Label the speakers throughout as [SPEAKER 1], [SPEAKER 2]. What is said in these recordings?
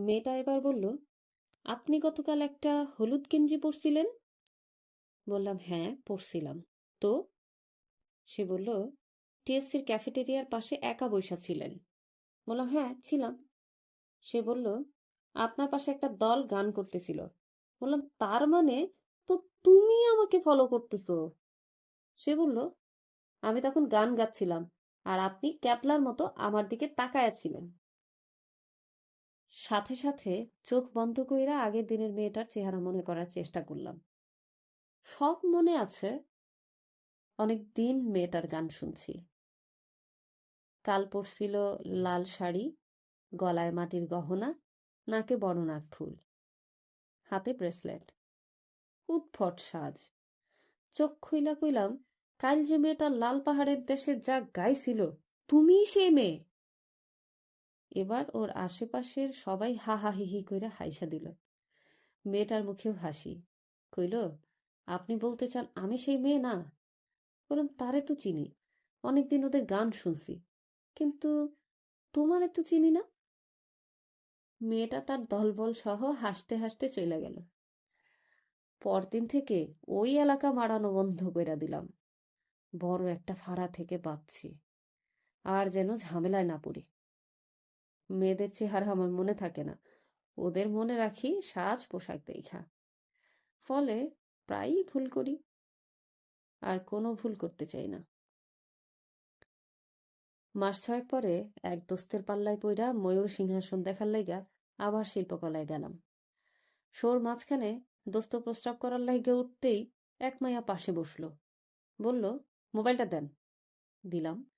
[SPEAKER 1] মেয়েটা এবার বলল, আপনি গতকাল একটা হলুদ গেঞ্জি পরছিলেন? বললাম হ্যাঁ পরছিলাম। তো? সে বলল, টিএসসির ক্যাফেটেরিয়ার পাশে একা বৈশা ছিলেন। বললাম হ্যাঁ ছিলাম। সে বলল, আপনার পাশে একটা দল গান করতেছিল। বললাম, তার মানে? তো তুমি আমাকে ফলো করতেছো? সে বলল, আমি তখন গান গাচ্ছিলাম, আর আপনি ক্যাপলার মতো আমার দিকে তাকায়া ছিলেন। সাথে সাথে চোখ বন্ধ কইরা আগের দিনের মেয়েটার চেহারা মনে করার চেষ্টা করলাম। সব মনে আছে, অনেক দিন মেয়েটার গান শুনছি। কাল পরছিল লাল শাড়ি, গলায় মাটির গহনা, নাকে বড় নাক ফুল, হাতে ব্রেসলেট। উৎফট সাজ। চোখ খুইলা কইলাম, কাল যে মেয়েটা লাল পাহাড়ের দেশে যা গাইছিল, তুমিই সে মেয়ে। এবার ওর আশেপাশের সবাই হা হা হি হি কইরা হাইসা দিল। মেয়েটার মুখেও হাসি, কইল, আপনি বলতে চান আমি সেই মেয়ে না? বললাম, তারে তো চিনি, অনেকদিন ওদের গান শুনছি, কিন্তু তোমারে তো চিনি না? মেয়েটা তার দলবল সহ হাসতে হাসতে চলে গেল। পরদিন থেকে ওই এলাকা মারানো বন্ধ করে দিলাম। বড় একটা ফাড়া থেকে বাঁচছি, আর যেন ঝামেলায় না পড়ি। মেয়েদের চেহারা আমার মনে থাকে না। ওদের মনে রাখি সাজ পোশাক দেখা। ফলে প্রায়ই ভুল করি। আর কোনো ভুল করতে চাই না। মাস ছয়েক পরে এক দোস্তের পাল্লায় পইরা ময়ূর সিংহাসন দেখার লাইগা আবার শিল্পকলায় গেলাম। শোর মাঝখানে দোস্ত প্রস্রাব করার লাইগা উঠতেই এক মাইয়া পাশে বসল। বলল, মোবাইলটা দেন। দিলাম।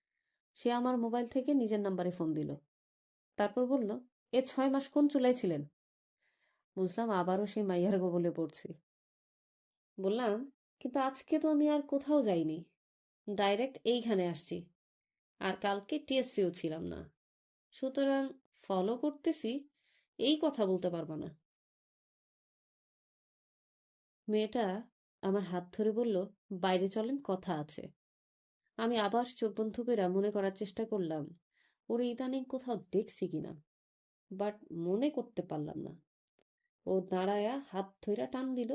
[SPEAKER 1] সে আমার মোবাইল থেকে নিজের নাম্বারে ফোন দিল। তারপর বলল, এ ছয় মাস কোন চুলায় ছিলেন? বুঝলাম, আবারও সেই মাইয়ার গোবলে পড়ছি। বললাম, কিন্তু আজকে তো আমি আর কোথাও যাইনি। ডাইরেক্ট এইখানে আসছি। আর কালকে টিএসসিও ছিলাম না। সুতরাং ফলো করতেছি, এই কথা বলতে পারবা না। মেয়েটা আমার হাত ধরে বলল, বাইরে চলেন, কথা আছে। আমি আবার চোখ বন্ধ করে মনে করার চেষ্টা করলাম ওর ইদানিং কোথাও দেখছি কিনা বাট মনে করতে পারলাম না। ও দাঁড়ায়া হাত ধইরা টান দিল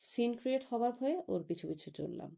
[SPEAKER 1] সিন ক্রিয়েট হবার ভয়ে ওর পিছু পিছু চললাম।